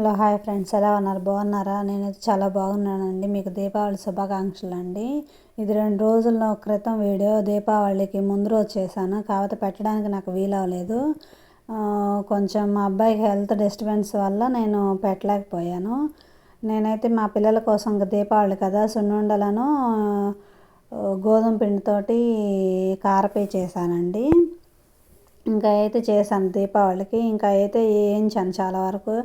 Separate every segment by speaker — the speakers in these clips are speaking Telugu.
Speaker 1: Hello hi friends. ఎలా ఉన్నారు? బాగున్నారా? నేనైతే చాలా బాగున్నానండి. మీకు దీపావళి శుభాకాంక్షలు అండి. ఇది రెండు రోజుల క్రితం వీడియో. దీపావళికి ముందు రోజు చేశాను. కాకపోతే పెట్టడానికి నాకు వీలవలేదు కొంచెం మా అబ్బాయికి హెల్త్ డిస్టర్బెన్స్ వల్ల నేను పెట్టలేకపోయాను. నేనైతే మా పిల్లల కోసం దీపావళి కదా సున్నుండలను గోధుమ పిండితోటి కారపే చేశానండి. ఇంకా అయితే చేశాను దీపావళికి. ఇంకా అయితే వేయించాను చాలా వరకు.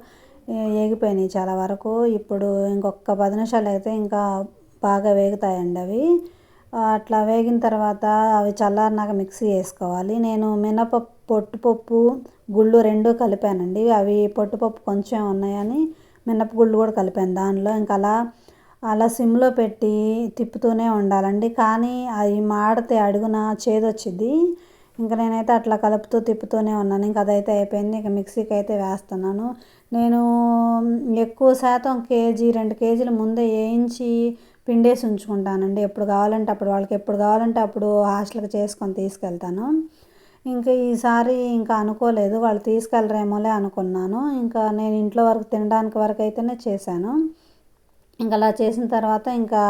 Speaker 1: వేగిపోయినాయి చాలా వరకు. ఇప్పుడు ఇంకొక పది నిమిషాలు అయితే ఇంకా బాగా వేగుతాయండి అవి. అట్లా వేగిన తర్వాత అవి చల్లారినాక మిక్సీ వేసుకోవాలి నేను మినపప్పు పొట్టుపప్పు గుళ్ళు రెండు కలిపానండి. అవి పొట్టుపప్పు కొంచెం ఉన్నాయని మినపగుళ్ళు కూడా కలిపాను దానిలో. ఇంకా అలా అలా సిమ్లో పెట్టి తిప్పుతూనే ఉండాలండి. కానీ అవి మాడితే అడుగున చేదొచ్చింది ఇంకా నేనైతే అట్లా కలుపుతూ తిప్పుతూనే ఉన్నాను. ఇంకా అదైతే అయిపోయింది. ఇంకా మిక్సీకి అయితే వేస్తున్నాను. నేను ఎక్కువ శాతం కేజీ రెండు కేజీల ముందే వేయించి పిండేసి ఉంచుకుంటానండి. ఎప్పుడు కావాలంటే అప్పుడు వాళ్ళకి ఎప్పుడు కావాలంటే అప్పుడు హాస్టల్కి చేసుకొని తీసుకెళ్తాను. ఇంకా ఈసారి ఇంకా అనుకోలేదు. వాళ్ళు తీసుకెళ్ళరేమోలే అనుకున్నాను. ఇంకా నేను ఇంట్లో వరకు తినడానికి వరకు అయితేనే చేశాను. ఇంకా అలా చేసిన తర్వాత ఇంకా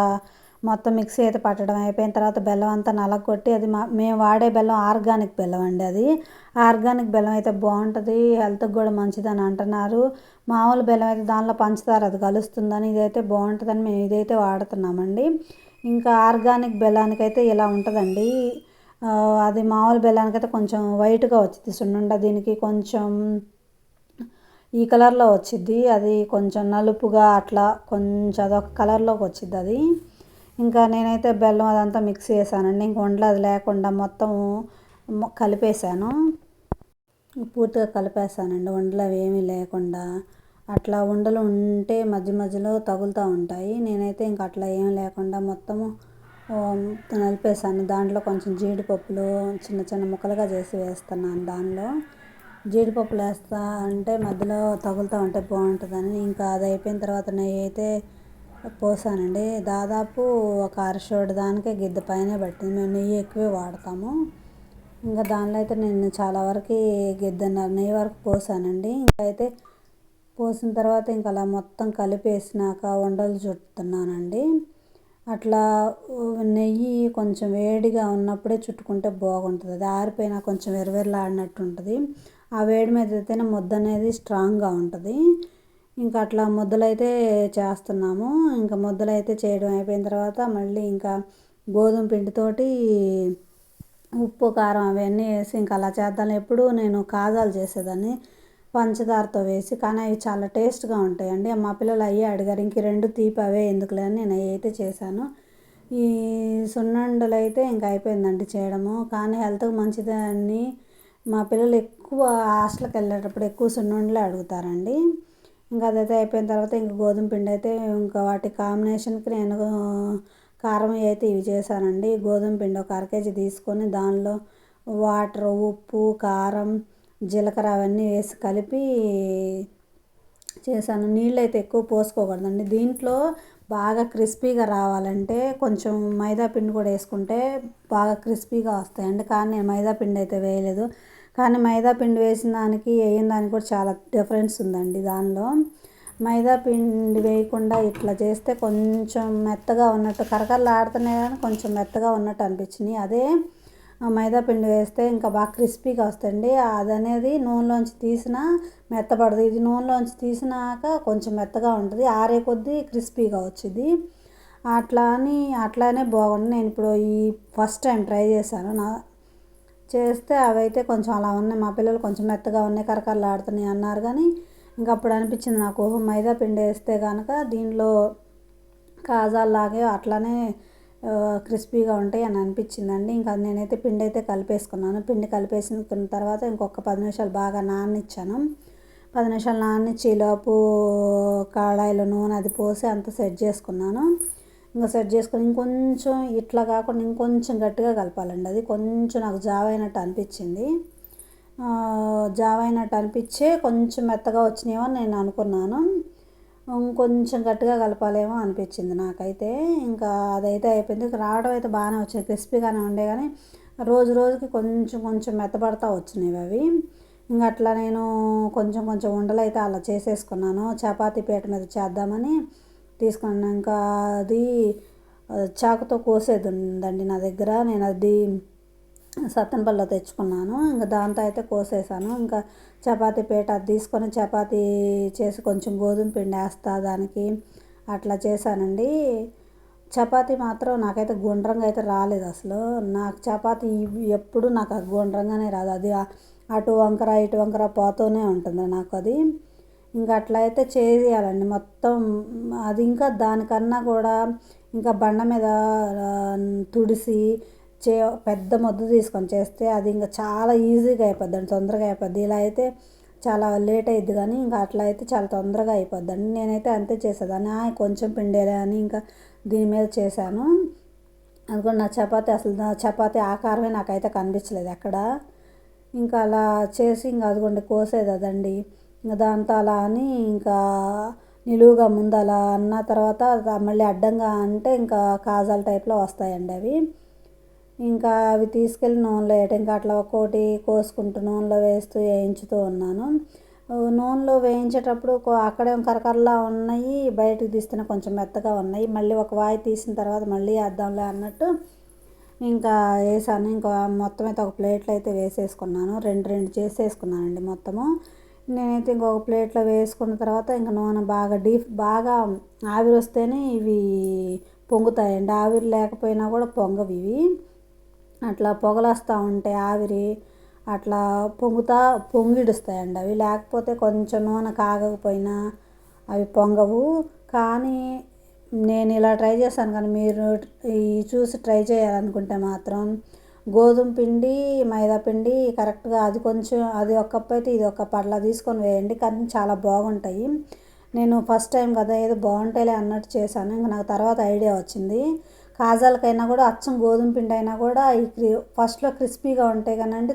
Speaker 1: మొత్తం మిక్సీ అయితే పట్టడం అయిపోయిన తర్వాత బెల్లం అంతా నలగొట్టి అది మా మేము వాడే బెల్లం ఆర్గానిక్ బెల్లం అండి అది. ఆర్గానిక్ బెల్లం అయితే బాగుంటుంది హెల్త్కి కూడా మంచిదని అంటున్నారు. మామూలు బెల్లం అయితే దానిలో పంచదార అది కలుస్తుందని ఇదైతే బాగుంటుందని మేము ఇదైతే వాడుతున్నామండి. ఇంకా ఆర్గానిక్ బెల్లానికైతే అయితే ఇలా ఉంటుందండి. అది మామూలు బెల్లానికైతే అయితే కొంచెం వైట్గా వచ్చింది సున్నుండ దీనికి కొంచెం ఈ కలర్లో వచ్చింది అది కొంచెం నలుపుగా అట్లా కొంచెం అదొక కలర్లోకి వచ్చింది అది. ఇంకా నేనైతే బెల్లం అదంతా మిక్స్ చేశానండి. ఇంక వండలు అది లేకుండా మొత్తం కలిపేశాను. పూర్తిగా కలిపేసానండి వండలు అవి ఏమీ లేకుండా. అట్లా ఉండలు ఉంటే మధ్య మధ్యలో తగులుతూ ఉంటాయి. నేనైతే ఇంక అట్లా ఏం లేకుండా మొత్తము నలిపేసాను దాంట్లో కొంచెం జీడిపప్పులు చిన్న చిన్న ముక్కలుగా చేసి వేస్తున్నాను దానిలో. జీడిపప్పులు వేస్తా అంటే మధ్యలో తగులుతూ ఉంటే బాగుంటుందని. ఇంకా అది అయిపోయిన తర్వాత నెయ్యి అయితే పోసానండి. దాదాపు ఒక అరషోడు దానికే గిద్ద పైన పట్టింది. మేము నెయ్యి ఎక్కువే వాడతాము. ఇంకా దానిలో అయితే నేను చాలా వరకు గిద్దన్నర నెయ్యి వరకు పోసానండి. ఇంకా అయితే పోసిన తర్వాత ఇంకా అలా మొత్తం కలిపేసినాక ఉండలు చుట్టుతున్నానండి. అట్లా నెయ్యి కొంచెం వేడిగా ఉన్నప్పుడే చుట్టుకుంటే బాగుంటుంది. అది ఆరిపోయినా కొంచెం వెరవెరలాడినట్టు ఉంటుంది. ఆ వేడి మీద అయితేనే ముద్ద అనేది స్ట్రాంగ్గా ఉంటుంది. ఇంకా అట్లా ముద్దలైతే చేస్తున్నాము. ఇంకా ముద్దలైతే చేయడం అయిపోయిన తర్వాత మళ్ళీ ఇంకా గోధుమ పిండితోటి ఉప్పు కారం అవన్నీ వేసి ఇంకా అలా చేద్దాం. ఎప్పుడు నేను కాజాలు చేసేదాన్ని. పంచదారతో వేసి కానీ అవి చాలా టేస్ట్గా ఉంటాయండి. మా పిల్లలు అయ్యే అడిగారు ఇంక రెండు తీపి అవే ఎందుకులే? అని నేను అవి అయితే చేశాను. ఈ సున్నుండలు అయితే ఇంకా అయిపోయిందండి చేయడము. కానీ హెల్త్కి మంచిదని మా పిల్లలు ఎక్కువ హాస్టల్కి వెళ్ళేటప్పుడు ఎక్కువ సున్నుండలే అడుగుతారండి. ఇంకా అదైతే అయిపోయిన తర్వాత ఇంక గోధుమ పిండి అయితే ఇంకా వాటి కాంబినేషన్కి నేను కారం అయితే ఇవి చేశానండి. గోధుమ పిండి ఒక అర కేజీ తీసుకొని దానిలో వాటర్ ఉప్పు కారం జీలకర్ర అవన్నీ వేసి కలిపి చేశాను. నీళ్ళు అయితే ఎక్కువ పోసుకోకూడదండి. దీంట్లో బాగా క్రిస్పీగా రావాలంటే కొంచెం మైదా పిండి కూడా వేసుకుంటే బాగా క్రిస్పీగా వస్తాయండి. కానీ నేను మైదా పిండి అయితే వేయలేదు. కానీ మైదా పిండి వేసిన దానికి వేయని దానికి కూడా చాలా డిఫరెన్స్ ఉందండి దానిలో. మైదా పిండి వేయకుండా ఇట్లా చేస్తే కొంచెం మెత్తగా ఉన్నట్టు కరకరలు ఆడుతున్నాయి కానీ కొంచెం మెత్తగా ఉన్నట్టు అనిపించింది అదే మైదా పిండి వేస్తే ఇంకా బాగా క్రిస్పీగా వస్తుంది అది అనేది నూనెలోంచి తీసిన మెత్తపడదు. ఇది నూనెలోంచి తీసినాక కొంచెం మెత్తగా ఉంటుంది. ఆరే కొద్దీ క్రిస్పీగా వచ్చింది. అట్లా అని అట్లానే బాగుంది. నేను ఇప్పుడు ఈ ఫస్ట్ టైం ట్రై చేశాను. నా చేస్తే అవైతే కొంచెం అలా ఉన్నాయి. మా పిల్లలు కొంచెం మెత్తగా ఉన్నాయి కరకరలు ఆడుతున్నాయి అన్నారు కానీ ఇంకా అప్పుడు అనిపించింది నాకు మైదా పిండి వేస్తే కనుక దీనిలో కాజాల్లాగే అట్లానే క్రిస్పీగా ఉంటాయి అని అనిపించిందండి. ఇంకా నేనైతే పిండి అయితే కలిపేసుకున్నాను. పిండి కలిపేసిన తర్వాత ఇంకొక పది నిమిషాలు బాగా నాననిచ్చాను పది నిమిషాలు నాననిచ్చి లోపు కడాయిలో నూనె అది పోసి అంత సెట్ చేసుకున్నాను. ఇంకా సెట్ చేసుకొని ఇంకొంచెం ఇట్లా కాకుండా ఇంకొంచెం గట్టిగా కలపాలండి. అది కొంచెం నాకు జావ అయినట్టు అనిపించింది. జావ అయినట్టు అనిపించే కొంచెం మెత్తగా వచ్చినాయేమో నేను అనుకున్నాను. ఇంకొంచెం గట్టిగా కలపాలేమో అనిపించింది నాకైతే. ఇంకా అదైతే అయిపోయింది. రావడం అయితే బాగానే వచ్చింది. క్రిస్పీగానే ఉండే కానీ రోజు రోజుకి కొంచెం కొంచెం మెత్తపడతా వచ్చినాయి అవి. ఇంకా అట్లా నేను కొంచెం కొంచెం ఉండలు అయితే అలా చేసేసుకున్నాను. చపాతీ పీట మీద చేద్దామని తీసుకున్నాక అది చాకుతో కోసేది ఉందండి నా దగ్గర. నేను అది సత్తనపల్లిలో తెచ్చుకున్నాను. ఇంకా దాంతో అయితే కోసేసాను. ఇంకా చపాతీ పీట అది తీసుకొని చపాతీ చేసి కొంచెం గోధుమ పిండి వేస్తా దానికి అట్లా చేశానండి. చపాతీ మాత్రం నాకైతే గుండ్రంగా అయితే రాలేదు అసలు. నాకు చపాతీ ఎప్పుడు నాకు గుండ్రంగానే రాదు. అది అటు వంకర ఇటు వంకర పోతూనే ఉంటుంది నాకు అది. ఇంకా అట్లా అయితే చేయాలండి. మొత్తం అది ఇంకా దానికన్నా కూడా ఇంకా బండ మీద తుడిసి చే పెద్ద ముద్ద తీసుకొని చేస్తే అది ఇంకా చాలా ఈజీగా అయిపోద్ది తొందరగా అయిపోద్ది. ఇలా అయితే చాలా లేట్ అయ్యిద్ది కానీ ఇంకా అట్లా అయితే చాలా తొందరగా అయిపోద్దండి. నేనైతే అంతే చేసేదాన్ని. కొంచెం పిండేలే అని ఇంకా దీని మీద చేశాను. అది కూడా నా చపాతి అసలు నా చపాతి ఆకారమే నాకైతే కనిపించలేదు అక్కడ ఇంకా అలా చేసి ఇంకా అదిగోండి కోసేది అదండి. ఇంకా దాంతో అలా అని ఇంకా నిలువుగా ముందు అలా అన్న తర్వాత మళ్ళీ అడ్డంగా అంటే ఇంకా కాజాల టైప్లో వస్తాయండి అవి. ఇంకా అవి తీసుకెళ్ళి నూనెలో వేయటం ఇంకా అట్లా ఒక్కోటి కోసుకుంటూ నూనెలో వేస్తూ వేయించుతూ ఉన్నాను. నూనెలో వేయించేటప్పుడు అక్కడే కరకరలా ఉన్నాయి బయటకు తీస్తేనే కొంచెం మెత్తగా ఉన్నాయి. మళ్ళీ ఒక వాయి తీసిన తర్వాత మళ్ళీ వేద్దాంలే అన్నట్టు ఇంకా వేసాను. ఇంకా మొత్తం అయితే ఒక ప్లేట్లో అయితే వేసేసుకున్నాను. రెండు రెండు చేసేసుకున్నానండి మొత్తము. నేనైతే ఇంకొక ప్లేట్లో వేసుకున్న తర్వాత ఇంకా నూనె బాగా డీప్ బాగా ఆవిరి వస్తేనే ఇవి పొంగుతాయండి. ఆవిరి లేకపోయినా కూడా పొంగవి ఇవి. అట్లా పొగలు వస్తూ ఉంటాయి ఆవిరి అట్లా పొంగుతా పొంగిడుస్తాయండి అవి. లేకపోతే కొంచెం నూనె కాగకపోయినా అవి పొంగవు. కానీ నేను ఇలా ట్రై చేశాను కానీ మీరు ఈ చూసి ట్రై చేయాలనుకుంటే మాత్రం గోధుమ పిండి మైదా పిండి కరెక్ట్గా అది కొంచెం అది ఒక కప్ అయితే ఇది ఒక కప్ అట్లా తీసుకొని వేయండి. కానీ చాలా బాగుంటాయి. నేను ఫస్ట్ టైం కదా ఏదో బాగుంటాయిలే అన్నట్టు చేశాను. ఇంకా నాకు తర్వాత ఐడియా వచ్చింది. కాజాలకైనా కూడా అచ్చం గోధుమ పిండి అయినా కూడా ఈ ఫస్ట్లో క్రిస్పీగా ఉంటాయి కానండి